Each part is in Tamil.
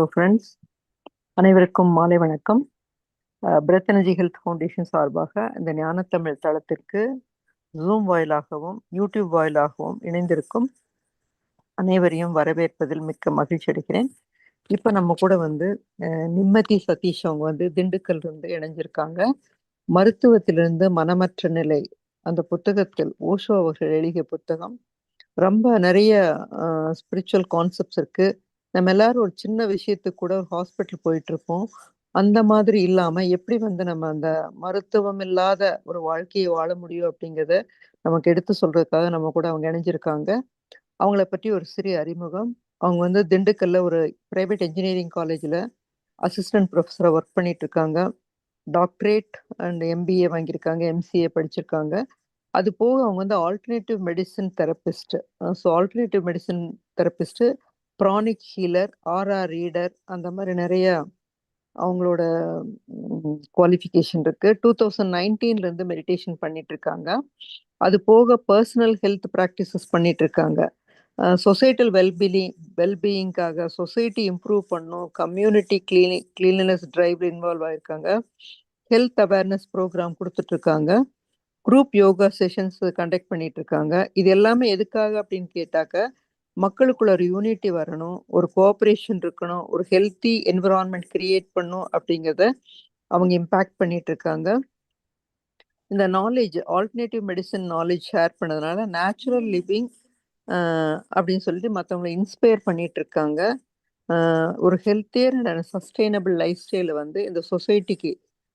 ஸோ ஃப்ரெண்ட்ஸ் அனைவருக்கும் மாலை வணக்கம். பிரெத் எனர்ஜி ஹெல்த் ஃபவுண்டேஷன் சார்பாக இந்த ஞானத்தமிழ் தளத்திற்கு ஜூம் வாயிலாகவும் யூடியூப் வாயிலாகவும் இணைந்திருக்கும் அனைவரையும் வரவேற்பதில் மிக்க மகிழ்ச்சி அடைகிறேன். இப்போ நம்ம கூட வந்து நிம்மதி சதீஷ் அவங்க வந்து திண்டுக்கல் இருந்து இணைஞ்சிருக்காங்க. மருத்துவத்திலிருந்து மனமற்ற நிலை அந்த புத்தகத்தில் ஓஷோ அவர்கள் எழுதிய புத்தகம். ரொம்ப நிறைய ஸ்பிரிச்சுவல் கான்செப்ட்ஸ் இருக்கு. நம்ம எல்லாரும் ஒரு சின்ன விஷயத்துக்கு கூட ஒரு ஹாஸ்பிட்டல் போயிட்டு இருப்போம் அந்த மாதிரி இல்லாம எப்படி வந்து நம்ம அந்த மருத்துவம் இல்லாத ஒரு வாழ்க்கையை வாழ முடியும் அப்படிங்கிறத நமக்கு எடுத்து சொல்றதுக்காக நம்ம கூட அவங்க இணைஞ்சிருக்காங்க. அவங்கள பற்றி ஒரு சிறிய அறிமுகம். அவங்க வந்து திண்டுக்கல்ல ஒரு பிரைவேட் இன்ஜினியரிங் காலேஜில் அசிஸ்டன்ட் ப்ரொஃபஸராக ஒர்க் பண்ணிட்டு இருக்காங்க டாக்டரேட் அண்ட் எம்பிஏ வாங்கியிருக்காங்க. எம்சிஏ படிச்சிருக்காங்க. அது போக அவங்க வந்து alternative medicine therapist so alternative medicine therapist pranic healer aura reader அந்த மாதிரி நிறைய அவங்களோட குவாலிஃபிகேஷன் இருக்கு. டூ தௌசண்ட் நைன்டீன்ல இருந்து மெடிடேஷன் பண்ணிட்டு இருக்காங்க. அது போக பர்சனல் ஹெல்த் ப்ராக்டிசஸ் பண்ணிட்டு இருக்காங்க. சொசைட்டல் வெல்பீயிங் வெல்பீயிங்காக சொசைட்டி இம்ப்ரூவ் பண்ணும். கம்யூனிட்டி கிளீனி கிளீனஸ் டிரைவ்ல இன்வால்வ் ஆயிருக்காங்க. ஹெல்த் அவேர்னஸ் ப்ரோக்ராம் கொடுத்துட்டு இருக்காங்க. குரூப் யோகா செஷன்ஸ் கண்டக்ட் பண்ணிட்டு இருக்காங்க. இது எல்லாமே எதுக்காக அப்படின்னு கேட்டாக்க மக்களுக்குள்ள ஒரு யூனிட்டி வரணும் ஒரு கோஆப்ரேஷன் இருக்கணும் ஒரு ஹெல்த்தி என்விரான்மெண்ட் கிரியேட் பண்ணும் அப்படிங்கிறத அவங்க இம்பேக்ட் பண்ணிட்டு இருக்காங்க. இந்த knowledge alternative medicine knowledge share பண்ணதுனால நேச்சுரல் லிவிங் அப்படின்னு சொல்லிட்டு மற்றவங்களை இன்ஸ்பயர் பண்ணிட்டு இருக்காங்க. ஒரு ஹெல்த்தியர் அண்ட் சஸ்டைனபிள் லைஃப் ஸ்டைலை வந்து இந்த சொசைட்டிக்கு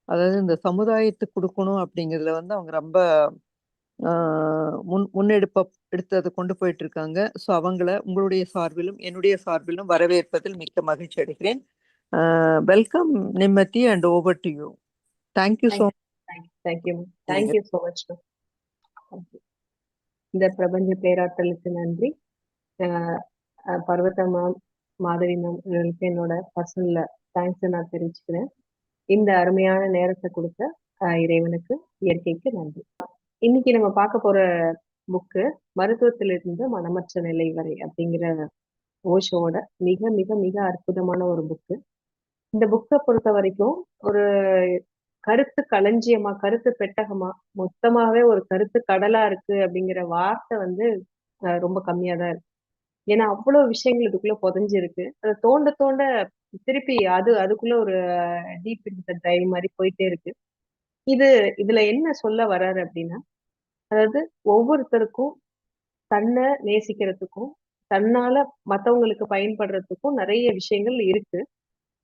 அதாவது இந்த சமுதாயத்துக்கு கொடுக்கணும் அப்படிங்கிறதுல வந்து அவங்க ரொம்ப முன் முன்னெடுப்ப எடுத்து அதை கொண்டு போயிட்டு இருக்காங்க ஸோ அவங்கள உங்களுடைய சார்பிலும் என்னுடைய சார்பிலும் வரவேற்பதில் மிக்க மகிழ்ச்சி அடைகிறேன். Welcome Nimmathi and over to you thank you so thank you thank you so much இந்த பிரபஞ்ச பேராற்றலுக்கு நன்றி. பர்வத மாதவி மேம் இவங்களுக்கு என்னோட பர்சனல் தேங்க்ஸை நான் தெரிவிச்சுக்கிறேன். இந்த அருமையான நேரத்தை கொடுத்த இறைவனுக்கு இயற்கைக்கு நன்றி. இன்னைக்கு நம்ம பார்க்க போற புக்கு மருத்துவத்திலிருந்து மனமற்ற நிலை வரை அப்படிங்கிற ஓஷோட மிக மிக மிக அற்புதமான ஒரு புக்கு இந்த புக்கை பொறுத்த வரைக்கும் ஒரு கருத்து களஞ்சியமா கருத்து பெட்டகமா மொத்தமாவே ஒரு கருத்து கடலா இருக்கு அப்படிங்கிற வார்த்தை வந்து ரொம்ப கம்மியா தான் இருக்கு. ஏன்னா அவ்வளவு விஷயங்கள் இதுக்குள்ள புதஞ்சிருக்கு. அதை தோண்ட தோண்ட திருப்பி அது அதுக்குள்ள ஒரு டீப் இந்த டைம் மாதிரி போயிட்டே இருக்கு. இது இதுல என்ன சொல்ல வர்றாரு அப்படின்னா அதாவது ஒவ்வொருத்தருக்கும் தன்னை நேசிக்கிறதுக்கும் தன்னால மத்தவங்களுக்கு பயன்படுறதுக்கும் நிறைய விஷயங்கள் இருக்கு.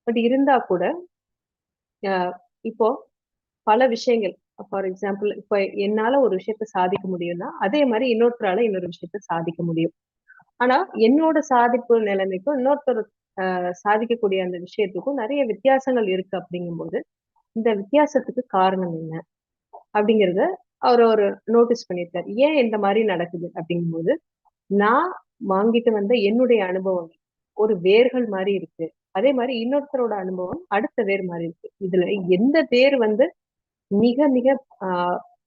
பட் இருந்தா கூட அஹ், இப்போ பல விஷயங்கள் ஃபார் எக்ஸாம்பிள் இப்போ என்னால ஒரு விஷயத்த சாதிக்க முடியும்னா அதே மாதிரி இன்னொருத்தரால இன்னொரு விஷயத்த சாதிக்க முடியும். ஆனா என்னோட சாதிப்பு நிலைமைக்கும் இன்னொருத்தர் சாதிக்கக்கூடிய அந்த விஷயத்துக்கும் நிறைய வித்தியாசங்கள் இருக்கு அப்படிங்கும்போது இந்த வித்தியாசத்துக்கு காரணம் என்ன? அப்படிங்கறத அவர் ஒரு நோட்டீஸ் பண்ணியிருக்காரு ஏன் இந்த மாதிரி நடக்குது? அப்படிங்கும்போது நான் வாங்கிட்டு வந்த என்னுடைய அனுபவம் ஒரு வேர்கள் மாதிரி இருக்கு. அதே மாதிரி இன்னொருத்தரோட அனுபவம் அடுத்த வேர் மாதிரி இருக்கு. இதுல எந்த வேர் வந்து மிக மிக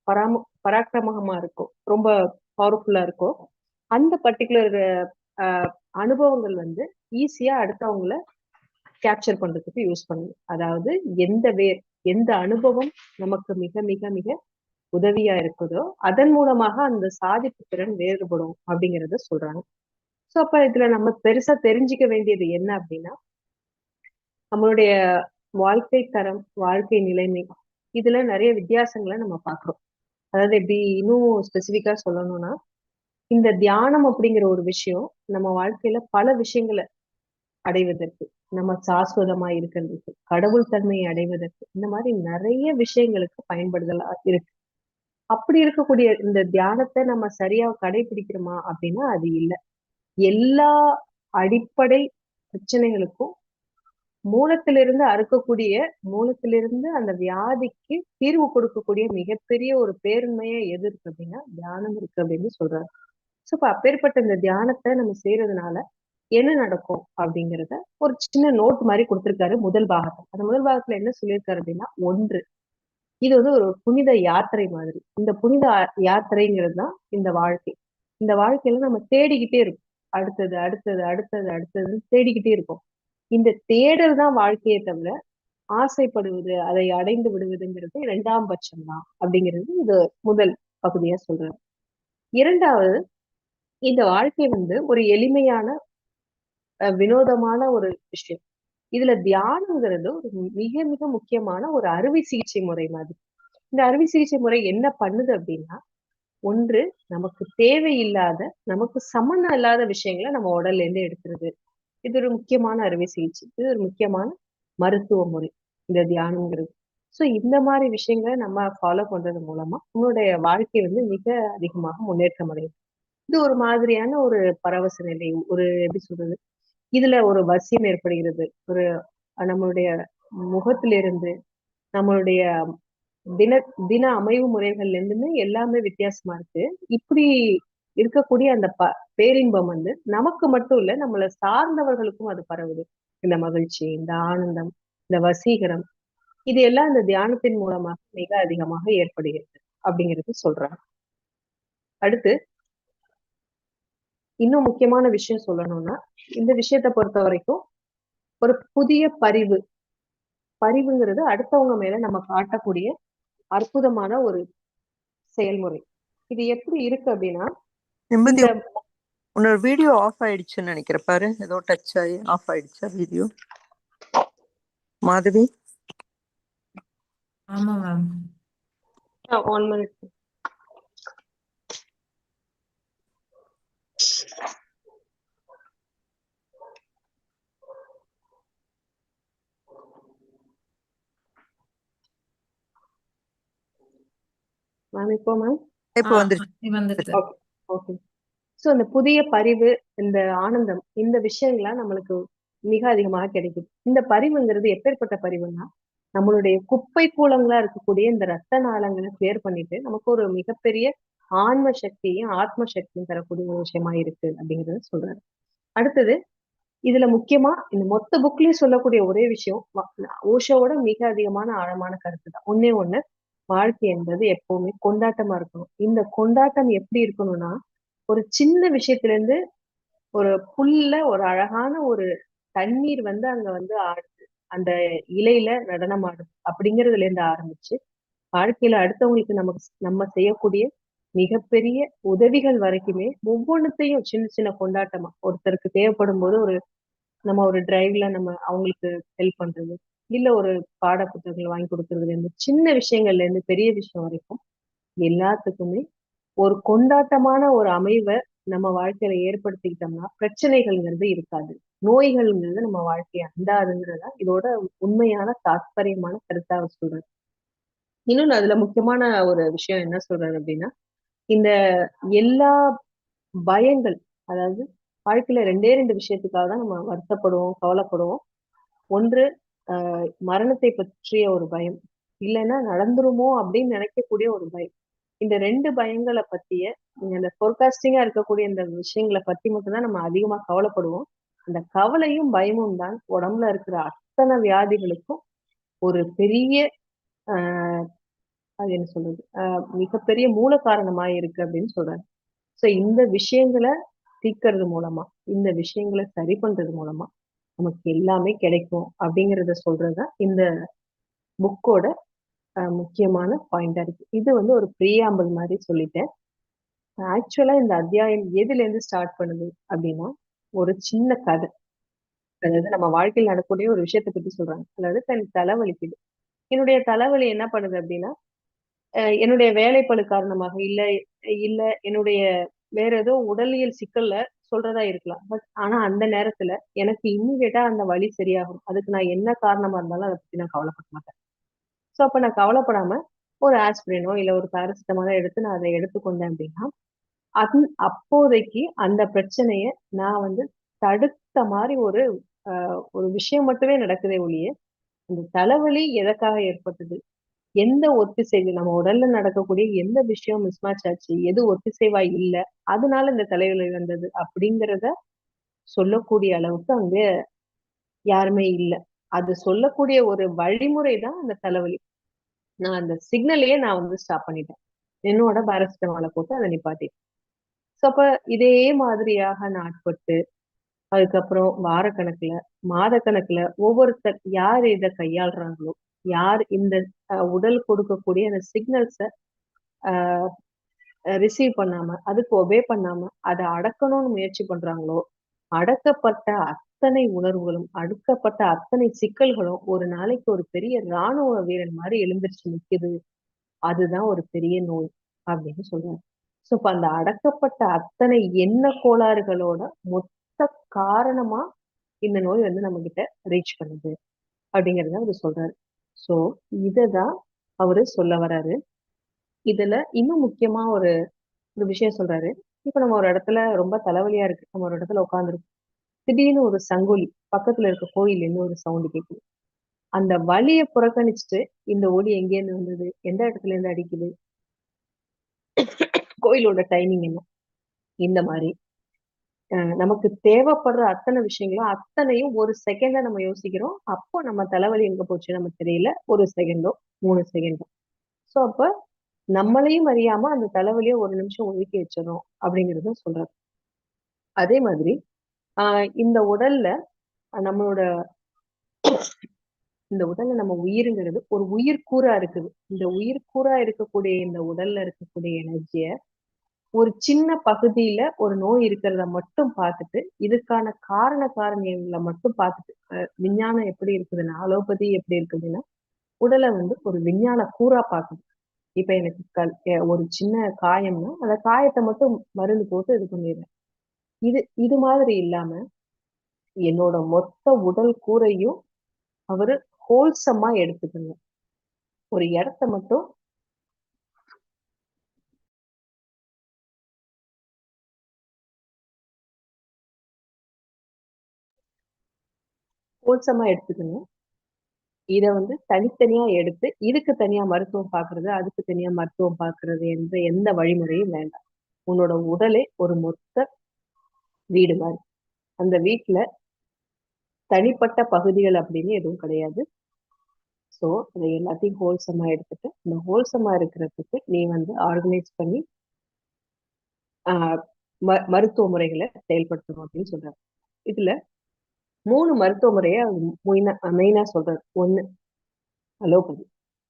பராம பராக்கிரமகமா இருக்கும் ரொம்ப பவர்ஃபுல்லா இருக்கும் அந்த பர்டிகுலர் அனுபவங்கள் வந்து ஈஸியா அடுத்தவங்கள கேப்சர் பண்றதுக்கு யூஸ் பண்ணுது அதாவது எந்த வேர் எந்த அனுபவம் நமக்கு மிக மிக மிக உதவியா இருக்குதோ அதன் மூலமாக அந்த சாதிப்பு திறன் வேறுபடும் அப்படிங்கறத சொல்றாங்க. சோ அப்ப இதுல நம்ம பெருசா தெரிஞ்சுக்க வேண்டியது என்ன அப்படின்னா நம்மளுடைய வாழ்க்கை தரம் வாழ்க்கை நிலைமை இதுல நிறைய வித்தியாசங்களை நம்ம பாக்குறோம் அதாவது எப்படி இன்னும் ஸ்பெசிபிக்கா சொல்லணும்னா இந்த தியானம் அப்படிங்கிற ஒரு விஷயம் நம்ம வாழ்க்கையில பல விஷயங்களை அடைவதற்கு நம்ம சாஸ்வதமா இருக்கிறதுக்கு கடவுள் தன்மையை அடைவதற்கு இந்த மாதிரி நிறைய விஷயங்களுக்கு பயன்படுதலா இருக்கு. அப்படி இருக்கக்கூடிய இந்த தியானத்தை நம்ம சரியா கடைபிடிக்கிறோமா அப்படின்னா அது இல்லை. எல்லா அடிப்படை பிரச்சனைகளுக்கும் மூலத்திலிருந்து அறுக்கக்கூடிய மூலத்திலிருந்து அந்த வியாதிக்கு தீர்வு கொடுக்கக்கூடிய மிகப்பெரிய ஒரு பேருண்மையா எது இருக்கு அப்படின்னா தியானம் இருக்கு அப்படின்னு சொல்றாரு ஸோ இப்ப அப்பேற்பட்ட இந்த தியானத்தை நம்ம செய்யறதுனால என்ன நடக்கும் அப்படிங்கிறத ஒரு சின்ன நோட் மாதிரி கொடுத்திருக்காரு முதல் பாகத்துல. அந்த முதல் பாகத்துல என்ன சொல்லியிருக்காரு அப்படின்னா ஒன்று. இது வந்து ஒரு புனித யாத்திரை மாதிரி. இந்த புனித யாத்திரைங்கிறது தான் இந்த வாழ்க்கை. இந்த வாழ்க்கையில நம்ம தேடிக்கிட்டே இருக்கோம். அடுத்தது அடுத்தது அடுத்தது அடுத்தது தேடிக்கிட்டே இருக்கோம். இந்த தேடல் தான் வாழ்க்கையை தவிர ஆசைப்படுவது அதை அடைந்து விடுவதுங்கிறது இரண்டாம் பட்சம் தான் அப்படிங்கிறது இது முதல் பகுதியா சொல்றாரு. இரண்டாவது இந்த வாழ்க்கை வந்து ஒரு எளிமையான வினோதமான ஒரு விஷயம். இதுல தியானங்கிறது ஒரு மிக மிக முக்கியமான ஒரு அறுவை சிகிச்சை முறை மாதிரி. இந்த அறுவை சிகிச்சை முறை என்ன பண்ணுது அப்படின்னா ஒன்று நமக்கு தேவையில்லாத நமக்கு சம்மந்தம் இல்லாத விஷயங்களை நம்ம உடல்ல இருந்து எடுக்கிறது. இது ஒரு முக்கியமான அறுவை சிகிச்சை. இது ஒரு முக்கியமான மருத்துவ முறை இந்த தியானம்ங்கிறது ஸோ இந்த மாதிரி விஷயங்களை நம்ம ஃபாலோ பண்றது மூலமா உன்னுடைய வாழ்க்கை வந்து மிக அதிகமாக முன்னேற்றம் அடையும். இது ஒரு மாதிரியான ஒரு பரவச நிலை ஒரு எப்படி சொல்றது இதுல ஒரு வசியம் ஏற்படுகிறது. ஒரு நம்மளுடைய முகத்திலிருந்து நம்மளுடைய தின தின அமைவு முறைகள்ல இருந்துமே எல்லாமே வித்தியாசமா இருக்கு. இப்படி இருக்கக்கூடிய அந்த ப பேரின்பம் வந்து நமக்கு மட்டும் இல்ல நம்மளை சார்ந்தவர்களுக்கும் அது பரவுது. இந்த மகிழ்ச்சி இந்த ஆனந்தம் இந்த வசீகரம் இது எல்லாம் இந்த தியானத்தின் மூலமாக மிக அதிகமாக ஏற்படுகிறது அப்படிங்கிறது சொல்றாங்க. அடுத்து இன்னும் முக்கியமான விஷயம் சொல்லணும்னா இந்த விஷயத்த பொறுத்த வரைக்கும் ஒரு புதிய பரிவு. பரிவுங்கிறது அடுத்தவங்க மேல நம்ம காட்டக்கூடிய அற்புதமான ஒரு செயல்முறை. இது எப்படி இருக்கு அப்படின்னா உன்னோட வீடியோ ஆஃப் ஆயிடுச்சுன்னு நினைக்கிறேன் பாரு. ஏதோ டச் ஆகி ஆஃப் ஆயிடுச்சா வீடியோ மாதவி? ஆமா மேம் ஒன் மினிட் மேம் இப்போ மேம் இப்போ வந்துருச்சு. வந்துருச்சு ஓகே ஸோ அந்த புதிய பரிவு இந்த ஆனந்தம் இந்த விஷயங்கள்லாம் நம்மளுக்கு மிக அதிகமாக கிடைக்குது. இந்த பரிவுங்கிறது எப்பேற்பட்ட பரிவுன்னா நம்மளுடைய குப்பை கூலங்களா இருக்கக்கூடிய இந்த ரத்த நாளங்களை கிளியர் பண்ணிட்டு நமக்கு ஒரு மிகப்பெரிய ஆன்ம சக்தியும் ஆத்ம சக்தியும் தரக்கூடிய ஒரு விஷயமா இருக்கு அப்படிங்கறத சொல்றாரு. அடுத்தது இதுல முக்கியமா இந்த மொத்த புக்லயும் சொல்லக்கூடிய ஒரே விஷயம் ஓஷோவோட மிக அதிகமான ஆழமான கருத்து தான். ஒன்னே ஒண்ணு வாழ்க்கை என்பது எப்பவுமே கொண்டாட்டமா இருக்கணும். இந்த கொண்டாட்டம் எப்படி இருக்கணும்னா ஒரு சின்ன விஷயத்துல இருந்து ஒரு புல்ல ஒரு அழகான ஒரு தண்ணீர் வந்து அங்க வந்து ஆடுது. அந்த இலையில நடனம் ஆடுது. அப்படிங்கறதுல இருந்து ஆரம்பிச்சு வாழ்க்கையில அடுத்தவங்களுக்கு நமக்கு நம்ம செய்யக்கூடிய மிகப்பெரிய உதவிகள் வரைக்குமே ஒவ்வொன்றத்தையும் சின்ன சின்ன கொண்டாட்டமா ஒருத்தருக்கு தேவைப்படும் போது ஒரு நம்ம ஒரு டிரைவ்ல நம்ம அவங்களுக்கு ஹெல்ப் பண்றது. இல்ல ஒரு பாட புத்தகங்கள் வாங்கி கொடுக்கறதுல இருந்து சின்ன விஷயங்கள்ல இருந்து பெரிய விஷயம் வரைக்கும் எல்லாத்துக்குமே ஒரு கொண்டாட்டமான ஒரு அமைவை நம்ம வாழ்க்கையில ஏற்படுத்திக்கிட்டோம்னா பிரச்சனைகள்ங்கிறது இருக்காது. நோய்கள்ங்கிறது நம்ம வாழ்க்கையை அண்டாதுங்கிறதா இதோட உண்மையான தாத்பரியமான கருத்தா அவர் சொல்றாரு. இன்னொன்னு அதுல முக்கியமான ஒரு விஷயம் என்ன சொல்றாரு அப்படின்னா இந்த எல்லா பயங்கள் அதாவது வாழ்க்கையில ரெண்டே ரெண்டு விஷயத்துக்காக தான் நம்ம வருத்தப்படுவோம் கவலைப்படுவோம். ஒன்று மரணத்தை பற்றிய ஒரு பயம். இல்லைன்னா நடந்துருமோ அப்படின்னு நினைக்கக்கூடிய ஒரு பயம். இந்த ரெண்டு பயங்களை பத்திய இந்த ஃபோர்காஸ்டிங்கா இருக்கக்கூடிய இந்த விஷயங்களை பத்தி மட்டும்தான் நம்ம அதிகமா கவலைப்படுவோம். அந்த கவலையும் பயமும் தான் உடம்புல இருக்கிற அத்தனை வியாதிகளுக்கும் ஒரு பெரிய ஆஹ் அது என்ன சொல்றது? ஆஹ் மிகப்பெரிய மூல காரணமா இருக்கு அப்படின்னு சொல்றாரு சோ இந்த விஷயங்களை தீர்க்கறது மூலமா இந்த விஷயங்களை சரி பண்றது மூலமா நமக்கு எல்லாமே கிடைக்கும் அப்படிங்கிறத சொல்றது தான் இந்த புக்கோட முக்கியமான பாயிண்டா இருக்கு. இது வந்து ஒரு ப்ரீஆம்பிள் மாதிரி சொல்லிட்டேன். ஆக்சுவலா இந்த அத்தியாயம் எதுல இருந்து ஸ்டார்ட் பண்ணுது அப்படின்னா ஒரு சின்ன கதை. அதாவது நம்ம வாழ்க்கையில் நடக்கக்கூடிய ஒரு விஷயத்தை பத்தி சொல்றாங்க. அதாவது தன் தலைவலிக்குது. என்னுடைய தலைவலி என்ன பண்ணுது அப்படின்னா என்னுடைய வேலைப்பழு காரணமாக இல்ல இல்ல என்னுடைய வேற ஏதோ உடலியல் சிக்கல்ல சொல்றதா இருக்கலாம். பட் ஆனா அந்த நேரத்துல எனக்கு இம்மிடியட்டா அந்த வலி சரியாகும். அதுக்கு நான் என்ன காரணமா இருந்தாலும் அதை பத்தி நான் கவலைப்பட மாட்டேன். ஸோ அப்ப நான் கவலைப்படாம ஒரு ஆஸ்பிரினோ இல்ல ஒரு பேரசிட்டமாலோ எடுத்து நான் அதை எடுத்துக்கொண்டேன் அப்படின்னா அது அப்போதைக்கு அந்த பிரச்சனைய நான் வந்து தடுத்த மாதிரி ஒரு ஒரு விஷயம் மட்டுமே நடக்குதே ஒழிய அந்த தலைவலி எதற்காக ஏற்பட்டது? எந்த ஒத்திசைவு நம்ம உடல்ல நடக்கக்கூடிய எந்த விஷயம் மிஸ்மேட்ச் ஆச்சு எது ஒத்திசைவா இல்லை அதனால இந்த தலைவலி வந்தது அப்படிங்கிறத சொல்லக்கூடிய அளவுக்கு அங்க யாருமே இல்லை. அது சொல்லக்கூடிய ஒரு வழிமுறை தான் அந்த தலைவலி. நான் அந்த சிக்னலையே நான் வந்து ஸ்டாப் பண்ணிட்டேன். என்னோட பாரசிட்டமால போட்டு அதை நிப்பாட்டிட்டேன். ஸோ அப்ப இதே மாதிரியாக நாட்பட்டு அதுக்கப்புறம் வாரக்கணக்குல மாதக்கணக்குல ஒவ்வொருத்தர் யார் இதை கையாளுறாங்களோ யார் இந்த உடல் கொடுக்கக்கூடிய அந்த சிக்னல்ஸை ரிசீவ் பண்ணாம அதுக்கு ஒபே பண்ணாம அதை அடக்கணும்னு முயற்சி பண்றாங்களோ அடக்கப்பட்ட அத்தனை உணர்வுகளும் அடுக்கப்பட்ட அத்தனை சிக்கல்களும் ஒரு நாளைக்கு ஒரு பெரிய ராணுவ வீரன் மாதிரி எழுந்திருச்சு நிக்குது. அதுதான் ஒரு பெரிய நோய் அப்படின்னு சொல்றாரு சோ இப்ப அந்த அடக்கப்பட்ட அத்தனை எண்ண கோளாறுகளோட மொத்த காரணமா இந்த நோய் வந்து நம்ம கிட்ட ரீச் பண்ணுது அப்படிங்கறத அவர் சொல்றாரு. சோ இததான் அவரு சொல்ல வராரு. இதுல இன்னும் முக்கியமா ஒரு ஒரு விஷயம் சொல்றாரு. இப்ப நம்ம ஒரு இடத்துல ரொம்ப தலைவலியா இருக்கு. நம்ம ஒரு இடத்துல உட்காந்துருக்கோம் திடீர்னு ஒரு சங்கொலி பக்கத்துல இருக்க கோயிலேருந்து ஒரு சவுண்ட் கேட்குது அந்த வழியை புறக்கணிச்சுட்டு இந்த ஒளி எங்கேருந்து வந்தது? எந்த இடத்துல இருந்து அடிக்குது? கோயிலோட டைமிங் என்ன? இந்த மாதிரி. நமக்கு தேவைப்படுற அத்தனை விஷயங்களும் அத்தனையும் ஒரு செகண்ட்ல நம்ம யோசிக்கிறோம். அப்போ நம்ம தலைவலி எங்க போச்சு நமக்கு தெரியல. ஒரு செகண்டோ மூணு செகண்டோ சோ அப்ப நம்மளையும் அறியாம அந்த தலைவலியை ஒரு நிமிஷம் ஒதுக்கி வச்சிடணும் அப்படிங்கறத சொல்றாரு. அதே மாதிரி ஆஹ் இந்த உடல்ல நம்மளோட இந்த உடல்ல நம்ம உயிருங்கிறது ஒரு உயிர்க்கூறா இருக்குது. இந்த உயிர்க்கூறா இருக்கக்கூடிய இந்த உடல்ல இருக்கக்கூடிய எனர்ஜிய ஒரு சின்ன பகுதியில ஒரு நோய் இருக்கிறத மட்டும் பார்த்துட்டு இதுக்கான காரண காரணிகளை மட்டும் பார்த்துட்டு விஞ்ஞானம் எப்படி இருக்குதுன்னா அலோபதி எப்படி இருக்குதுன்னா உடலை வந்து ஒரு விஞ்ஞான கூறா பார்க்குது இப்ப எனக்கு கல் ஒரு சின்ன காயம்னா அந்த காயத்தை மட்டும் மருந்து போட்டு இது பண்ணிடுறேன். இது இது மாதிரி இல்லாம என்னோட மொத்த உடல் கூரையும் அவரு ஹோல்சமா எடுத்துக்கணும். ஒரு இடத்த மட்டும் ஹோல்சமா எடுத்துக்கணும். இதை வந்து தனித்தனியா எடுத்து இதுக்கு தனியா மருத்துவம் பார்க்கறது அதுக்கு தனியா மருத்துவம் பார்க்கறது என்ற எந்த வழிமுறையும் வேண்டாம். உன்னோட உடலே ஒரு மொத்த வீடு மாதிரி. அந்த வீட்டுல தனிப்பட்ட பகுதிகள் அப்படின்னு எதுவும் கிடையாது. ஸோ அதை எல்லாத்தையும் ஹோல்சமா எடுத்துட்டு இந்த ஹோல்சமா இருக்கிறதுக்கு நீ வந்து ஆர்கனைஸ் பண்ணி ஆஹ் ம- மருத்துவ முறைகளை செயல்படுத்தணும் அப்படின்னு சொல்றாரு இதுல மூணு மருத்துவ முறையை மெயினா மெயினா சொல்றாரு ஒண்ணு அலோபதி.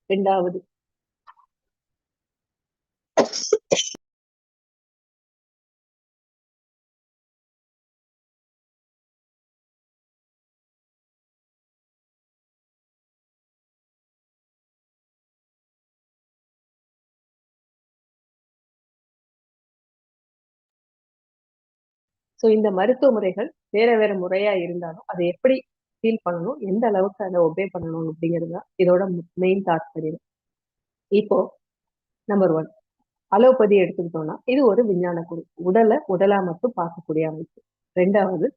ரெண்டாவது சோ இந்த மருத்துவ முறைகள் வேற வேற முறையா இருந்தாலும் அதை எப்படி ஃபீல் பண்ணணும்? எந்த அளவுக்கு அதை ஒபே பண்ணணும் அப்படிங்கிறது தான் இதோட மெயின் தாத்பரியம் இப்போ நம்பர் ஒன் அலோபதி எடுத்துக்கிட்டோம்னா இது ஒரு விஞ்ஞான குழு. உடலை உடலா மட்டும் பார்க்கக்கூடிய அமைப்பு. ரெண்டாவது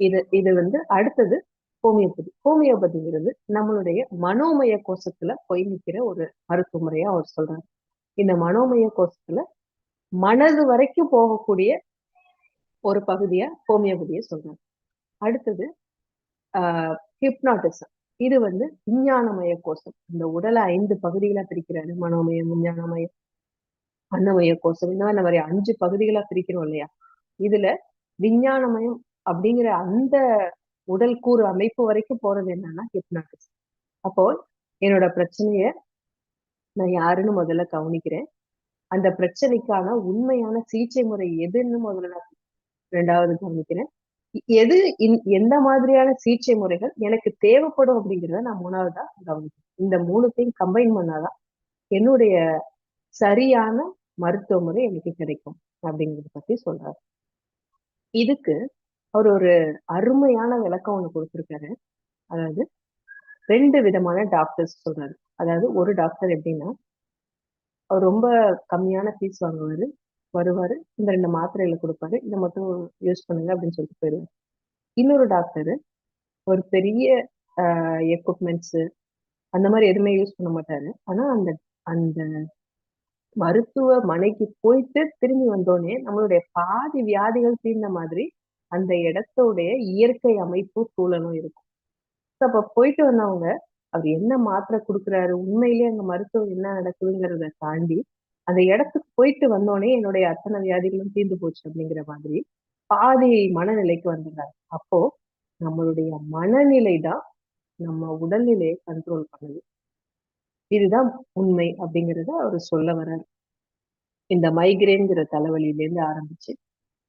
இது இது வந்து அடுத்தது ஹோமியோபதி. ஹோமியோபதிங்கிறது நம்மளுடைய மனோமய கோஷத்துல போய் நிற்கிற ஒரு மருத்துவ முறையா அவர் சொல்றாரு. இந்த மனோமய கோஷத்துல மனது வரைக்கும் போகக்கூடிய ஒரு பகுதியா ஹோமியோபதியை சொல்றாங்க. அடுத்தது ஆஹ் ஹிப்னாட்டிசம் இது வந்து விஞ்ஞானமய கோஷம். இந்த உடலை ஐந்து பகுதிகளா பிரிக்கிறாரு. மனோமயம் விஞ்ஞானமயம் அன்னமய கோஷம். இந்த மாதிரி மாதிரி அஞ்சு பகுதிகளா பிரிக்கிறோம் இல்லையா? இதுல விஞ்ஞானமயம் அப்படிங்கிற அந்த உடல் கூறு அமைப்பு வரைக்கும் போறது என்னன்னா ஹிப்னாட்டிசம் அப்போ என்னோட பிரச்சனைய நான் யாருன்னு முதல்ல கவனிக்கிறேன். அந்த பிரச்சனைக்கான உண்மையான சிகிச்சை முறை எதுன்னு முதல்ல நான் ரெண்டாவது கவனிக்கிறேன். எது எந்த மாதிரியான சிகிச்சை முறைகள் எனக்கு தேவைப்படும் அப்படிங்கிறத நான் மூணாவதா கவனிக்கிறேன். இந்த மூணுத்தையும் கம்பைன் பண்ணாதான் என்னுடைய சரியான மருத்துவ முறை எனக்கு கிடைக்கும் அப்படிங்கறத பத்தி சொல்றாரு. இதுக்கு அவர் ஒரு அருமையான விளக்கம் ஒண்ணு கொடுத்துருக்காரு. அதாவது ரெண்டு விதமான டாக்டர்ஸ் சொல்றாரு. அதாவது ஒரு டாக்டர் எப்படின்னா அவர் ரொம்ப கம்மியான ஃபீஸ் வாங்குவாரு. வருவாரு. இந்த ரெண்டு மாத்திரைகளை கொடுப்பாரு. இதை மட்டும் யூஸ் பண்ணுங்க அப்படின்னு சொல்லிட்டு போயிடுவாரு. இன்னொரு டாக்டர் ஒரு பெரிய எக்யூப்மெண்ட்ஸ் அந்த மாதிரி எதுவுமே யூஸ் பண்ண மாட்டாரு. ஆனா அந்த அந்த மருத்துவமனைக்கு போயிட்டு திரும்பி வந்தோடனே நம்மளுடைய பாதி வியாதிகள் தீர்ந்த மாதிரி அந்த இடத்தோடைய இயற்கை அமைப்பு சூழலும் இருக்கும். அப்ப போயிட்டு வந்தவங்க அவர் என்ன மாத்திரை கொடுக்குறாரு? உண்மையிலேயே அங்க மருத்துவம் என்ன நடக்குதுங்கிறத தாண்டி அந்த இடத்துக்கு போயிட்டு வந்தோடனே என்னுடைய அத்தனை வியாதிகளும் தீர்ந்து போச்சு அப்படிங்கிற மாதிரி பாதி மனநிலைக்கு வந்துடுறாரு அப்போ நம்மளுடைய மனநிலை தான் நம்ம உடல்நிலையை கண்ட்ரோல் பண்ணுது. இதுதான் உண்மை அப்படிங்கிறத அவர் சொல்ல வர்றாரு. இந்த மைக்ரேன்கிற தலைவலியிலேருந்து ஆரம்பிச்சு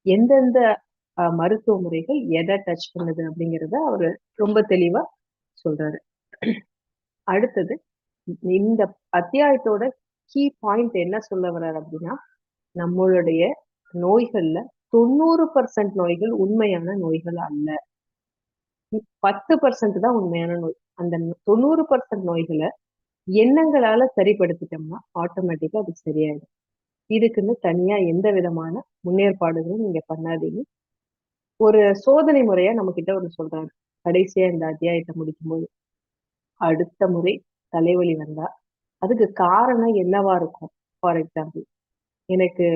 எந்தெந்த மருத்துவ முறைகள் எதை டச் பண்ணுது அப்படிங்கிறத அவர் ரொம்ப தெளிவா சொல்றாரு. அடுத்தது இந்த அத்தியாயத்தோட கீ பாயிண்ட் என்ன சொல்ல வர்றார் அப்படின்னா நம்மளுடைய நோய்கள்ல தொண்ணூறு பர்சன்ட் நோய்கள் உண்மையான நோய்கள் அல்ல. பத்து பர்சன்ட் தான் உண்மையான நோய். அந்த தொண்ணூறு பர்சன்ட் நோய்களை எண்ணங்களால சரிப்படுத்திட்டோம்னா ஆட்டோமேட்டிக்கா அது சரியாயிடும். இதுக்குன்னு தனியா எந்த விதமான முன்னேற்பாடுகளும் நீங்க பண்ணாதீங்க. ஒரு சோதனை முறையா நம்ம கிட்ட ஒரு சொல்றாரு. கடைசியா இந்த அத்தியாயத்தை முடிக்கும்போது. அடுத்த முறை தலைவலி வந்தா அதுக்கு காரணம் என்னவா இருக்கும்? ஃபார் எக்ஸாம்பிள் எனக்கு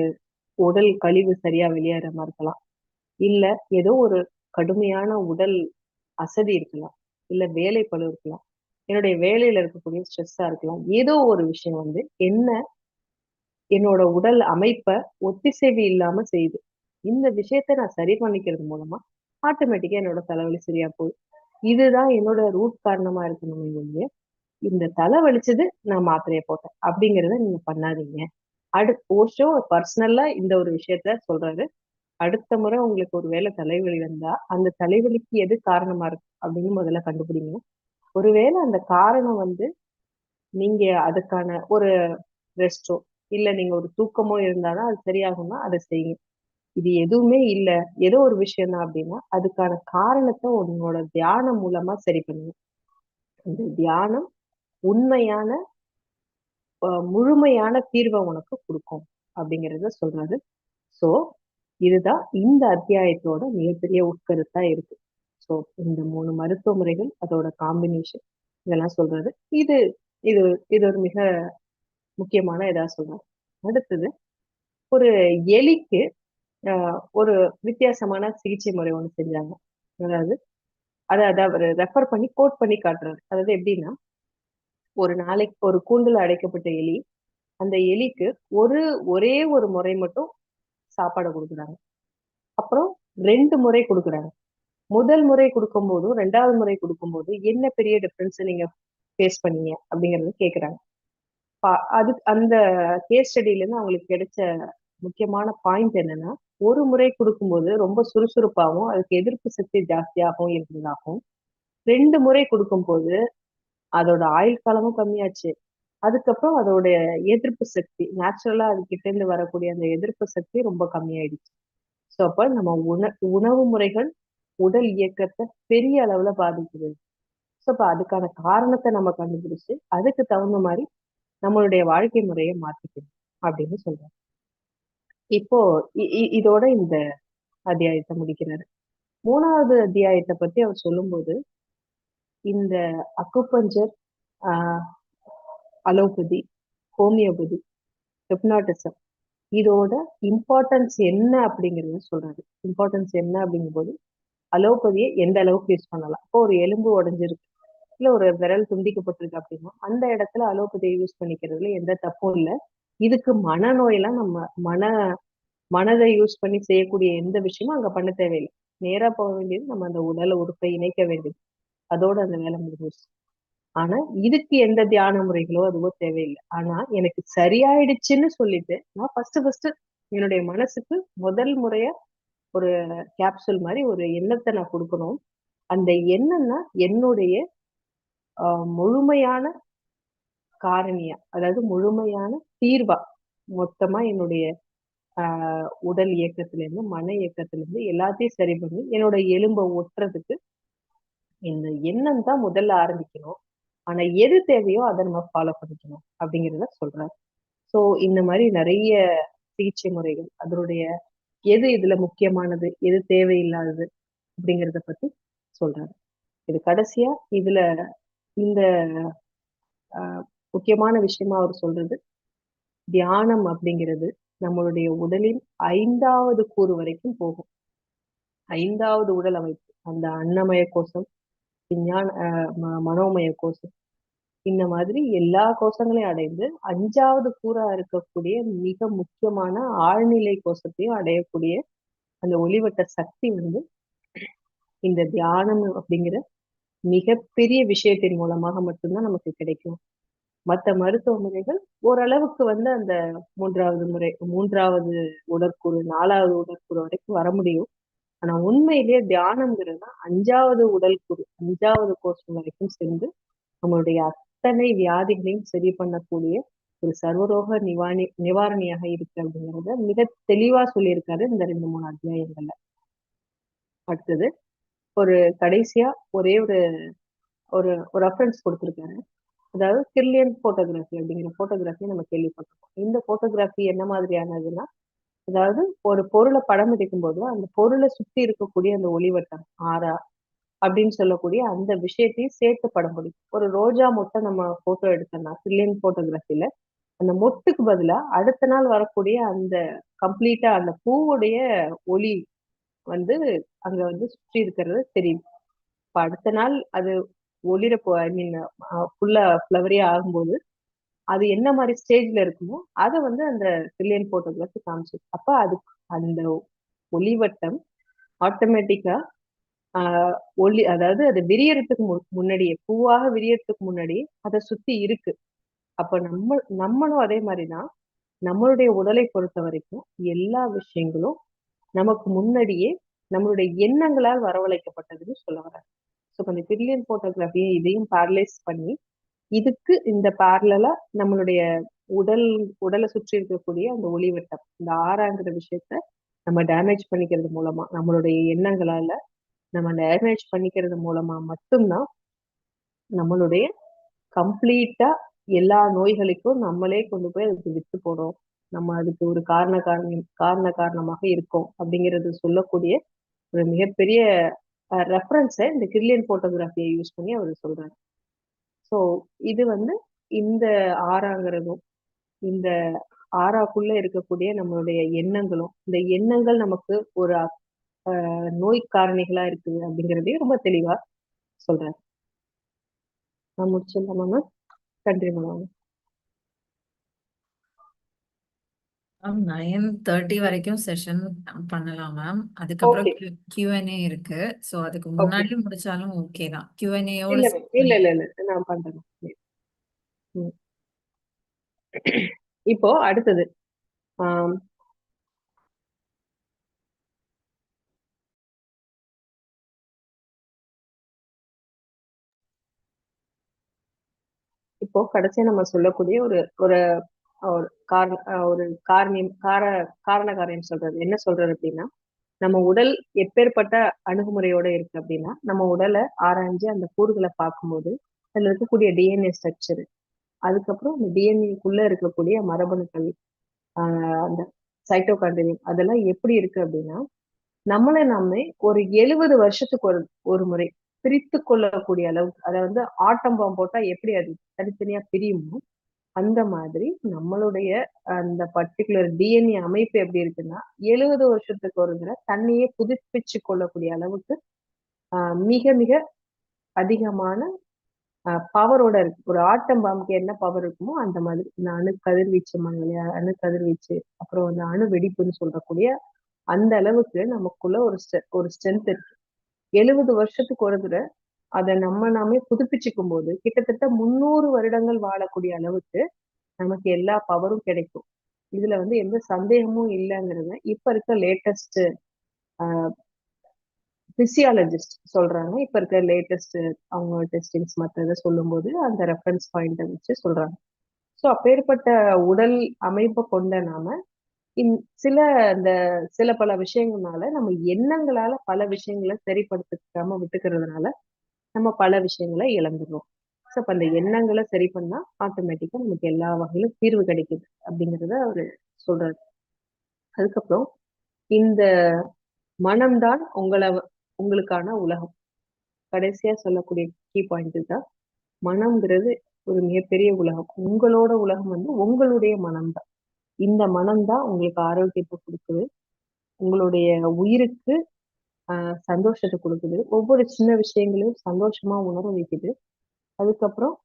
உடல் கழிவு சரியா வெளியேறாம இருக்கலாம். இல்ல ஏதோ ஒரு கடுமையான உடல் அசதி இருக்கலாம். இல்ல வேலை பழு இருக்கலாம். என்னுடைய வேலையில இருக்கக்கூடிய ஸ்ட்ரெஸ்ஸா இருக்கலாம். ஏதோ ஒரு விஷயம் வந்து என்ன என்னோட உடல் அமைப்பை ஒத்திசைவு இல்லாம செய்யுது. இந்த விஷயத்த நான் சரி பண்ணிக்கிறது மூலமா ஆட்டோமேட்டிக்கா என்னோட தலைவலி சரியா போகுது. இதுதான் என்னோட ரூட் காரணமா இருக்கணும் ஒழிய இந்த தலை வலிச்சது நான் மாத்திரையை போட்டேன். அப்படிங்கிறத நீங்க பண்ணாதீங்க. அடு ஓஷோ பர்சனலா இந்த ஒரு விஷயத்த சொல்றாரு. அடுத்த முறை உங்களுக்கு ஒரு வேளை தலைவலி வந்தா அந்த தலைவலிக்கு எது காரணமா இருக்கு அப்படின்னு முதல்ல கண்டுபிடிங்க. ஒருவேளை அந்த காரணம் வந்து நீங்க அதுக்கான ஒரு ரெஸ்டோ இல்ல நீங்க ஒரு தூக்கமோ இருந்தாதான் அது சரியாகும்னா அதை செய்யுங்க. இது எதுவுமே இல்ல. ஏதோ ஒரு விஷயம் தான் அப்படின்னா அதுக்கான காரணத்தை உங்களோட தியானம் மூலமா சரி பண்ணுங்க. அந்த தியானம் உண்மையான முழுமையான தீர்வை உனக்கு கொடுக்கும் அப்படிங்கறத சொல்றாரு. ஸோ இதுதான் இந்த அத்தியாயத்தோட மிகப்பெரிய உட்கருத்தா இருக்கு. ஸோ இந்த மூணு மருத்துவ முறைகள் அதோட காம்பினேஷன் இதெல்லாம் சொல்றாரு. இது இது இது ஒரு மிக முக்கியமான இதா சொல்றாரு. அடுத்தது ஒரு எலிக்கு ஆஹ், ஒரு வித்தியாசமான சிகிச்சை முறை ஒன்று செஞ்சாங்க. அதாவது அதை அதை அவர் ரெஃபர் பண்ணி கோட் பண்ணி காட்டுறாரு. அதாவது எப்படின்னா ஒரு நாளைக்கு ஒரு கூண்டுல அடைக்கப்பட்ட எலி அந்த எலிக்கு ஒரு ஒரே ஒரு முறை மட்டும் சாப்பாடை கொடுக்குறாங்க. அப்புறம் ரெண்டு முறை கொடுக்குறாங்க. முதல் முறை கொடுக்கும்போதும் ரெண்டாவது முறை கொடுக்கும்போது என்ன பெரிய டிஃப்ரென்ஸ் நீங்க ஃபேஸ் பண்ணீங்க அப்படிங்கறது கேக்குறாங்க. பா- அது அந்த கேஸ் ஸ்டடியில இருந்து அவங்களுக்கு கிடைச்ச முக்கியமான பாயிண்ட் என்னன்னா ஒரு முறை கொடுக்கும்போது ரொம்ப சுறுசுறுப்பாகவும் அதுக்கு எதிர்ப்பு சக்தி ஜாஸ்தியாகவும் இருந்ததாகவும் ரெண்டு முறை கொடுக்கும்போது அதோட ஆயுள் காலமும் கம்மியாச்சு. அதுக்கப்புறம் அதோட எதிர்ப்பு சக்தி நேச்சுரலா அது கிட்ட இருந்து வரக்கூடிய அந்த எதிர்ப்பு சக்தி ரொம்ப கம்மியாயிடுச்சு. ஸோ அப்ப நம்ம உண உணவு முறைகள் உடல் இயக்கத்தை பெரிய அளவுல பாதிக்குது. ஸோ அப்ப அதுக்கான காரணத்தை நம்ம கண்டுபிடிச்சு அதுக்கு தகுந்த மாதிரி நம்மளுடைய வாழ்க்கை முறையை மாத்திக்கணும் அப்படின்னு சொல்றாங்க இப்போ இதோட இந்த அத்தியாயத்தை முடிக்கிறாரு. மூணாவது அத்தியாயத்தை பத்தி அவர் சொல்லும்போது இந்த அக்குபஞ்சர் அலோபதி ஹோமியோபதி ஹெப்னாட்டிசம் இதோட இம்பார்ட்டன்ஸ் என்ன அப்படிங்கிறது சொல்றாரு. இம்பார்ட்டன்ஸ் என்ன அப்படிங்கும்போது அலோபதியை எந்த அளவுக்கு யூஸ் பண்ணலாம்? இப்போ ஒரு எலும்பு உடஞ்சிருக்கு இல்லை ஒரு விரல் துண்டிக்கப்பட்டிருக்கு அப்படின்னா அந்த இடத்துல அலோபதியை யூஸ் பண்ணிக்கிறதுல எந்த தப்பும் இல்லை. இதுக்கு மனநோயெல்லாம் நம்ம மன மனதை யூஸ் பண்ணி செய்யக்கூடிய எந்த விஷயமும் அங்கே பண்ண தேவையில்லை. நேராக போக வேண்டியது நம்ம அந்த உடலை உறுப்பை இணைக்க வேண்டியது. அதோட அந்த வேலை முடிஞ்சிருச்சு. ஆனா இதுக்கு எந்த தியான முறைகளோ அதுவோ தேவையில்லை. ஆனா எனக்கு சரியாயிடுச்சுன்னு சொல்லிட்டு நான் ஃபர்ஸ்ட் ஃபர்ஸ்ட் என்னுடைய மனசுக்கு முதல் முறைய ஒரு கேப்சூல் மாதிரி ஒரு எண்ணத்தை நான் கொடுக்கணும். அந்த எண்ணம்னா என்னுடைய முழுமையான காரணியா அதாவது முழுமையான தீர்வா. மொத்தமா என்னுடைய ஆஹ், உடல் இயக்கத்துல இருந்து மன இயக்கத்துல இருந்து எல்லாத்தையும் சரி பண்ணி என்னோட எலும்பை ஒட்டுறதுக்கு இந்த எண்ணம் தான் முதல்ல ஆரம்பிக்கணும். ஆனா எது தேவையோ அதை நம்ம ஃபாலோ பண்ணிக்கணும் அப்படிங்கிறத சொல்றாரு ஸோ இந்த மாதிரி நிறைய சிகிச்சை முறைகள் அதனுடைய எது இதுல முக்கியமானது எது தேவையில்லாதது அப்படிங்கிறத பத்தி சொல்றாரு இது கடைசியா இதுல இந்த ஆஹ், முக்கியமான விஷயமா அவர் சொல்றது தியானம் அப்படிங்கிறது நம்மளுடைய உடலின் ஐந்தாவது கூறு வரைக்கும் போகும். ஐந்தாவது உடல் அமைப்பு அந்த அன்னமய கோஷம் விஞ்ஞான ம- மனோமய கோஷம். இந்த மாதிரி எல்லா கோஷங்களையும் அடைந்து அஞ்சாவது கூறா இருக்கக்கூடிய மிக முக்கியமான ஆழ்நிலை கோஷத்தையும் அடையக்கூடிய அந்த ஒளிவட்ட சக்தி வந்து இந்த தியானம் அப்படிங்கிற மிகப்பெரிய விஷயத்தின் மூலமாக மட்டும்தான் நமக்கு கிடைக்கும். மற்ற மருத்துவ முறைகள் ஓரளவுக்கு வந்து அந்த மூன்றாவது முறை மூன்றாவது உடற்கூறு நாலாவது உடற்கூறு வரைக்கும் வர முடியும். ஆனா உண்மையிலேயே தியானம்ங்கிறது அஞ்சாவது உடல் குரு அஞ்சாவது கோஷம் வரைக்கும் சென்று நம்மளுடைய அத்தனை வியாதிகளையும் சரி பண்ணக்கூடிய ஒரு சர்வரோக நிவாரணி நிவாரணியாக இருக்கு அப்படிங்கறத மிக தெளிவா சொல்லியிருக்காரு இந்த ரெண்டு மூணு அத்தியாயங்கள்ல. அடுத்தது ஒரு கடைசியா ஒரே ஒரு ஒரு ஒரு ரெஃபரன்ஸ் கொடுத்துருக்காரு. அதாவது கிரில்லியன் போட்டோகிராஃபி அப்படிங்கிற போட்டோகிராஃபி நம்ம கேள்விப்பட்டிருக்கோம். இந்த போட்டோகிராஃபி என்ன மாதிரியானதுன்னா அதாவது ஒரு பொருளை படம் பிடிக்கும் போது அந்த பொருளை சுத்தி இருக்கக்கூடிய அந்த ஒளிவட்டம் ஆறா அப்படின்னு சொல்லக்கூடிய அந்த விஷயத்தையும் சேர்த்து படம் பிடிக்கும். ஒரு ரோஜா மொட்டை நம்ம போட்டோ எடுத்தோம்னா கிரில்லியன் போட்டோகிராஃபில அந்த மொட்டுக்கு பதிலா அடுத்த நாள் வரக்கூடிய அந்த கம்ப்ளீட்டா அந்த பூவுடைய ஒளி வந்து அங்க வந்து சுற்றி இருக்கிறது தெரியும். இப்ப அடுத்த நாள் அது ஒளிர போ ஐ மீன் ஃபுல்லா ஃப்ளவரியா ஆகும்போது அது என்ன மாதிரி ஸ்டேஜ்ல இருக்குமோ அதை வந்து அந்த சில்லியன் போட்டோகிராஃபி காமிச்சு அப்ப அது அந்த ஒளிவட்டம் ஆட்டோமேட்டிக்கா ஆஹ் ஒளி அதாவது அது விரியறதுக்கு முன்னாடியே பூவாக விரியறதுக்கு முன்னாடி அதை சுத்தி இருக்கு. அப்ப நம்ம நம்மளும் அதே மாதிரிதான் நம்மளுடைய உடலை பொறுத்த வரைக்கும் எல்லா விஷயங்களும் நமக்கு முன்னாடியே நம்மளுடைய எண்ணங்களால் வரவழைக்கப்பட்டதுன்னு சொல்ல வர ஸோ அந்த பில்லியன் போட்டோகிராஃபியை இதையும் பேரலைஸ் பண்ணி இதுக்கு இந்த பேரலா நம்மளுடைய உடல் உடலை சுற்றி இருக்கக்கூடிய அந்த ஒளிவட்டம் இந்த ஆறாங்கிற விஷயத்த நம்ம டேமேஜ் பண்ணிக்கிறது மூலமா நம்மளுடைய எண்ணங்களால நம்ம டேமேஜ் பண்ணிக்கிறது மூலமா மட்டும்தான் நம்மளுடைய கம்ப்ளீட்டா எல்லா நோய்களுக்கும் நம்மளே கொண்டு போய் அதுக்கு வித்து போடும் நம்ம அதுக்கு ஒரு காரண காரணம் காரண காரணமாக இருக்கோம் அப்படிங்கிறது சொல்லக்கூடிய ஒரு மிகப்பெரிய ரெஃபரன்ஸை இந்த கிரில்லியன் போட்டோகிராஃபியை யூஸ் பண்ணி அவர் சொல்றாரு. ஸோ இது வந்து இந்த ஆறாங்கிறதும் இந்த ஆறாக்குள்ள இருக்கக்கூடிய நம்மளுடைய எண்ணங்களும் இந்த எண்ணங்கள் நமக்கு ஒரு நோய் காரணிகளா இருக்குது அப்படிங்கிறதையும் ரொம்ப தெளிவா சொல்றாரு நான் முடிச்சிடலாமா நன்றி பண்ணுவாங்க மேம் நைன் தேர்ட்டி வரைக்கும் செஷன் பண்ணலாம் மேம். அதுக்கப்புறம் கியூஎன்ஏ இருக்கு. ஸோ அதுக்கு முன்னாடி முடிச்சாலும் ஓகே தான். கியூஎன்ஏயோட இல்ல இல்ல இல்ல இல்ல. நான் பண்றேன் இப்போ அடுத்தது. இப்போ கடைசியா நம்ம சொல்லக்கூடிய ஒரு ஒரு ஒரு காரண ஒரு காரணியம் கார காரண காரியம் சொல்றது. என்ன சொல்றது அப்படின்னா நம்ம உடல் எப்பேற்பட்ட அணுகுமுறையோட இருக்கு அப்படின்னா நம்ம உடலை ஆராய்ஞ்சு அந்த கூறுகளை பார்க்கும்போது அதுல இருக்கக்கூடிய டிஎன்ஏ ஸ்ட்ரக்சர் அதுக்கப்புறம் அந்த டிஎன்ஏக்குள்ள இருக்கக்கூடிய மரபணுக்கள் அந்த சைட்டோகாண்டிரியம் அதெல்லாம் எப்படி இருக்கு அப்படின்னா நம்மளை நாமே ஒரு எழுபது வருஷத்துக்கு ஒரு ஒரு முறை பிரித்து கொள்ளக்கூடிய அளவுக்கு அதை வந்து ஆட்டம் பாம் போட்டா எப்படி அது தனித்தனியா பிரியுமோ அந்த மாதிரி நம்மளுடைய அந்த பர்டிகுலர் டிஎன்ஏ அமைப்பு எப்படி இருக்குன்னா எழுபது வருஷத்துக்கு ஒரு தடவை தன்னையே புதுப்பிச்சு கொள்ளக்கூடிய அளவுக்கு மிக மிக அதிகமான பவரோட இருக்கு. ஒரு ஆட்டம் பாம்புக்கு என்ன பவர் இருக்குமோ அந்த மாதிரி. இந்த அணு கதிர்வீச்சு இல்லையா அணு கதிர்வீச்சு அப்புறம் அந்த அணு வெடிப்புன்னு சொல்லக்கூடிய அந்த அளவுக்கு நமக்குள்ள ஒரு ஒரு ஸ்ட்ரென்த் இருக்கு. எழுபது வருஷத்துக்கு ஒரு தடவை அதை நம்ம நாமே புதுப்பிச்சுக்கும் போது கிட்டத்தட்ட முன்னூறு வருடங்கள் வாழக்கூடிய அளவுக்கு நமக்கு எல்லா பவரும் கிடைக்கும். இதுல வந்து எந்த சந்தேகமும் இல்லைங்கிறத இப்ப இருக்க லேட்டஸ்ட் பிசியாலஜிஸ்ட் சொல்றாங்க. இப்ப இருக்க லேட்டஸ்ட் அவங்க டெஸ்டிங்ஸ் மற்றதை சொல்லும்போது அந்த ரெஃபரன்ஸ் பாயிண்ட வச்சு சொல்றாங்க. ஸோ அப்பேற்பட்ட உடல் அமைப்பை கொண்ட நாம இந் சில அந்த சில பல விஷயங்கள்னால நம்ம எண்ணங்களால பல விஷயங்களை சரிப்படுத்திக்காம விட்டுக்கிறதுனால நம்ம பல விஷயங்களை இழந்துடுறோம். ஸோ அப்போ அந்த எண்ணங்களை சரி பண்ணா ஆட்டோமேட்டிக்கா நமக்கு எல்லா வகையிலும் தீர்வு கிடைக்குது அப்படிங்கிறத அவர் சொல்றாரு. அதுக்கப்புறம் இந்த மனம்தான் உங்களை உங்களுக்கான உலகம். கடைசியா சொல்லக்கூடிய கீ பாயிண்ட் தான் மனம்ங்கிறது ஒரு மிகப்பெரிய உலகம். உங்களோட உலகம் வந்து உங்களுடைய மனம்தான். இந்த மனம்தான் உங்களுக்கு ஆரோக்கியத்தை கொடுக்குது. உங்களுடைய உயிருக்கு ஆஹ் சந்தோஷத்தை கொடுக்குது. ஒவ்வொரு சின்ன விஷயங்களையும் சந்தோஷமா உணர வைக்குது. அதுக்கப்புறம்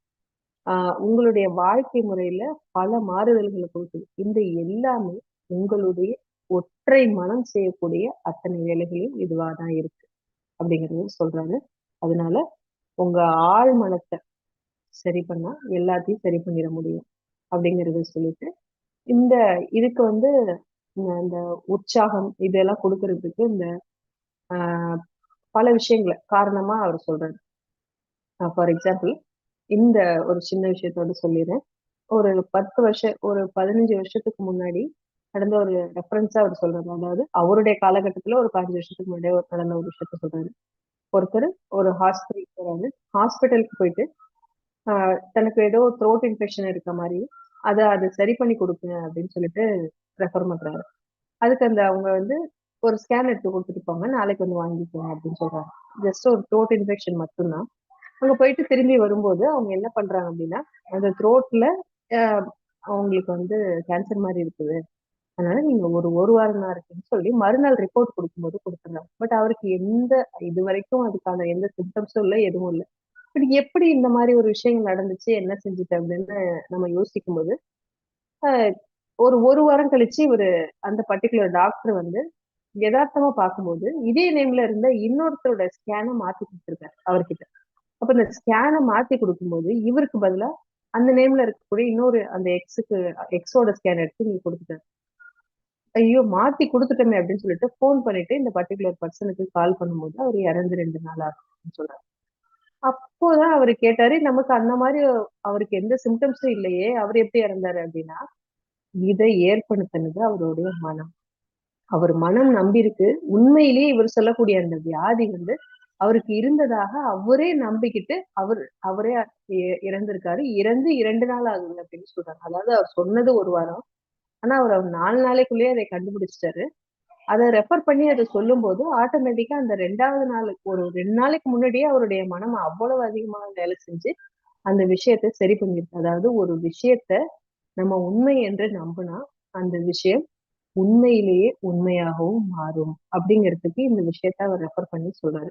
ஆஹ் உங்களுடைய வாழ்க்கை முறையில பல மாறுதல்களை கொடுக்குது. இந்த எல்லாமே உங்களுடைய ஒற்றை மனம் செய்யக்கூடிய அத்தனை வேலைகளையும் இதுவா தான் இருக்கு அப்படிங்கறது சொல்றாரு. அதனால உங்க ஆழ் மனத்தை சரி பண்ணா எல்லாத்தையும் சரி பண்ணிட முடியும் அப்படிங்கறத சொல்லிட்டு இந்த இதுக்கு வந்து இந்த- இந்த உற்சாகம் இதெல்லாம் கொடுக்கறதுக்கு இந்த பல விஷயங்களை காரணமா அவர் சொல்றாரு. ஃபார் எக்ஸாம்பிள் இந்த ஒரு சின்ன விஷயத்தோட சொல்லிடுறேன். ஒரு பத்து வருஷம் ஒரு பதினஞ்சு வருஷத்துக்கு முன்னாடி நடந்த ஒரு ரெஃபரன்ஸா அவர் சொல்றாரு. அதாவது அவருடைய காலகட்டத்துல ஒரு பதினஞ்சு வருஷத்துக்கு முன்னாடி ஒரு நடந்த ஒரு விஷயத்த சொல்றாரு. ஒருத்தர் ஒரு ஹாஸ்பிட்டல் போறாரு. ஹாஸ்பிட்டலுக்கு போயிட்டு தனக்கு ஏதோ த்ரோட் இன்ஃபெக்ஷன் இருக்க மாதிரி அதை அதை சரி பண்ணி கொடுங்க அப்படின்னு சொல்லிட்டு ரெஃபர் பண்றாரு. அதுக்கு அந்த அவங்க வந்து ஒரு ஸ்கேன் எடுத்து கொடுத்துட்டு போங்க நாளைக்கு வந்து வாங்கிக்கோங்க அப்படின்னு சொல்றாங்க. ஜஸ்ட் ஒரு த்ரோட் இன்ஃபெக்ஷன் மட்டும்தான். அங்க போயிட்டு திரும்பி வரும்போது அவங்க என்ன பண்றாங்க அப்படின்னா அந்த த்ரோட்ல அவங்களுக்கு வந்து கேன்சர் மாதிரி இருக்குது. அதனால நீங்க ஒரு ஒரு வாரம் தான் இருக்குன்னு சொல்லி மறுநாள் ரிப்போர்ட் கொடுக்கும்போது கொடுத்துருந்தாங்க பட் அவருக்கு எந்த இது வரைக்கும் அதுக்கான எந்த சிம்டம்ஸும் இல்லை எதுவும் இல்லை. பட் எப்படி இந்த மாதிரி ஒரு விஷயங்கள் நடந்துச்சு என்ன செஞ்சுட்டு அப்படின்னு நம்ம யோசிக்கும் போது ஒரு ஒரு வாரம் கழிச்சு ஒரு அந்த பர்டிகுலர் டாக்டர் வந்து யதார்த்தமா பார்க்கும்போது இதே நேம்ல இருந்த இன்னொருத்தரோட ஸ்கேனை மாத்தி கொடுத்துருக்காரு அவர்கிட்ட. அப்ப இந்த ஸ்கேனை மாத்தி கொடுக்கும்போது இவருக்கு பதிலா அந்த நேம்ல இருக்கக்கூடிய இன்னொரு அந்த எக்ஸுக்கு எக்ஸோட ஸ்கேன் எடுத்து நீங்க கொடுத்துட்டாரு ஐயோ மாத்தி கொடுத்துட்டோமே அப்படின்னு சொல்லிட்டு ஃபோன் பண்ணிட்டு இந்த பர்டிகுலர் பர்சனுக்கு கால் பண்ணும்போது அவர் இறந்து ரெண்டு நாள் ஆகும் சொல்றாரு அப்போதான் அவர் கேட்டாரு நமக்கு அந்த மாதிரி அவருக்கு எந்த சிம்டம்ஸும் இல்லையே அவர் எப்படி இறந்தாரு அப்படின்னா இதை ஏற்படுத்தினது அவருடைய மனம். அவர் மனம் நம்பியிருக்கு உண்மையிலேயே இவர் சொல்லக்கூடிய அந்த வியாதி வந்து அவருக்கு இருந்ததாக அவரே நம்பிக்கிட்டு அவர் அவரே இ- இறந்திருக்காரு. இறந்து இரண்டு நாள் ஆகுது அப்படின்னு சொல்றாங்க. அதாவது அவர் சொன்னது ஒரு வாரம். ஆனா அவர் அவர் நாலு நாளைக்குள்ளேயே அதை கண்டுபிடிச்சிட்டாரு. அதை ரெஃபர் பண்ணி அதை சொல்லும்போது ஆட்டோமேட்டிக்கா அந்த ரெண்டாவது நாளுக்கு ஒரு ரெண்டு நாளைக்கு முன்னாடியே அவருடைய மனம் அவ்வளவு அதிகமா வேலை செஞ்சு அந்த விஷயத்த சரி பண்ணிருக்கு அதாவது ஒரு விஷயத்த நம்ம உண்மை என்று நம்பினா அந்த விஷயம் உண்மையிலேயே உண்மையாகவும் மாறும். அப்படிங்கிறதுக்கு இந்த விஷயத்த அவர் ரெஃபர் பண்ணி சொல்றாரு.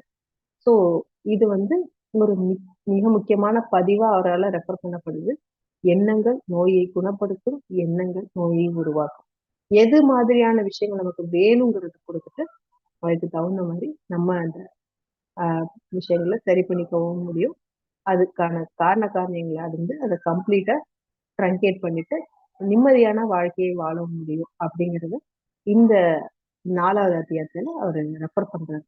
ஸோ இது வந்து ஒரு மி- மிக முக்கியமான பதிவா அவரால் ரெஃபர் பண்ணப்படுது. எண்ணங்கள் நோயை குணப்படுத்தும் எண்ணங்கள் நோயை உருவாக்கும். எது மாதிரியான விஷயங்கள் நமக்கு வேணுங்கிறது கொடுத்துட்டு அதுக்கு தகுந்த மாதிரி நம்ம அந்த விஷயங்களை சரி பண்ணிக்கவும் முடியும். அதுக்கான காரண காரணங்களை அறிந்து அதை கம்ப்ளீட்டா ட்ரங்கேட் பண்ணிட்டு நிம்மதியான வாழ்க்கையை வாழ முடியும் அப்படிங்கறத இந்த நாலாவது அத்தியாயத்துல அவர் ரெஃபர் பண்றாரு.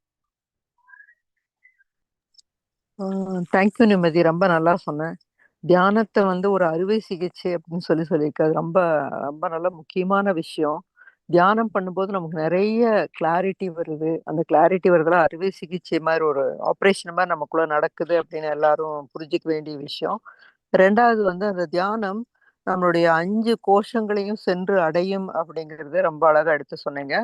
தேங்க்யூ நிம்மதி. ரொம்ப நல்லா சொன்னேன் தியானத்தை வந்து ஒரு அறுவை சிகிச்சை அப்படின்னு சொல்லி சொல்லியிருக்காரு. ரொம்ப ரொம்ப நல்ல முக்கியமான விஷயம். தியானம் பண்ணும்போது நமக்கு நிறைய கிளாரிட்டி வருது. அந்த கிளாரிட்டி வருதுல அறுவை சிகிச்சை மாதிரி ஒரு ஆப்ரேஷன் மாதிரி நமக்குள்ள நடக்குது அப்படின்னு எல்லாரும் புரிஞ்சுக்க வேண்டிய விஷயம். ரெண்டாவது வந்து அந்த தியானம் நம்மளுடைய அஞ்சு கோஷங்களையும் சென்று அடையும் அப்படிங்கிறது ரொம்ப அழகா எடுத்து சொன்னீங்க.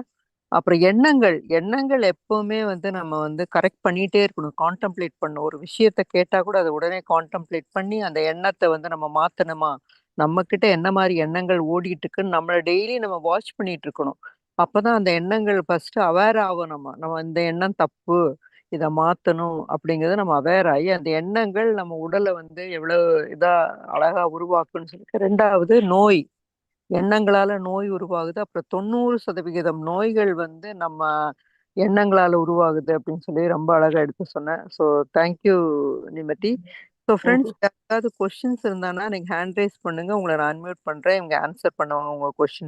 அப்புறம் எண்ணங்கள் எண்ணங்கள் எப்பவுமே வந்து நம்ம வந்து கரெக்ட் பண்ணிட்டே இருக்கணும். கான்டம்ப்ளேட் பண்ணணும். ஒரு விஷயத்த கேட்டா கூட அதை உடனே கான்டம்ப்ளேட் பண்ணி அந்த எண்ணத்தை வந்து நம்ம மாத்தணுமா? நம்ம கிட்ட என்ன மாதிரி எண்ணங்கள் ஓடிட்டு இருக்குன்னு நம்மளை டெய்லி நம்ம வாட்ச் பண்ணிட்டு இருக்கணும் அப்பதான் அந்த எண்ணங்கள் ஃபர்ஸ்ட் அவேர் ஆகும் நம்ம நம்ம இந்த எண்ணம் தப்பு. இதை மாத்தணும் அப்படிங்கறத நம்ம அவேர் ஆகி அந்த எண்ணங்கள் நம்ம உடலை வந்து எவ்வளவு இதா அழகா உருவாக்குன்னு சொல்லி ரெண்டாவது நோய். எண்ணங்களால நோய் உருவாகுது. அப்புறம் தொண்ணூறு சதவிகிதம் நோய்கள் வந்து நம்ம எண்ணங்களால உருவாகுது அப்படின்னு சொல்லி ரொம்ப அழகா எடுத்து சொன்னேன். So thank you Nimmathi. So friends யாராவது கொஸ்டின்ஸ் இருந்தானா நீங்க ஹேண்ட் ரைஸ் பண்ணுங்க. உங்களை நான் அன்மியூட் பண்றேன். இவங்க ஆன்சர் பண்ணுவாங்க உங்க கொஸ்டின்ஸ்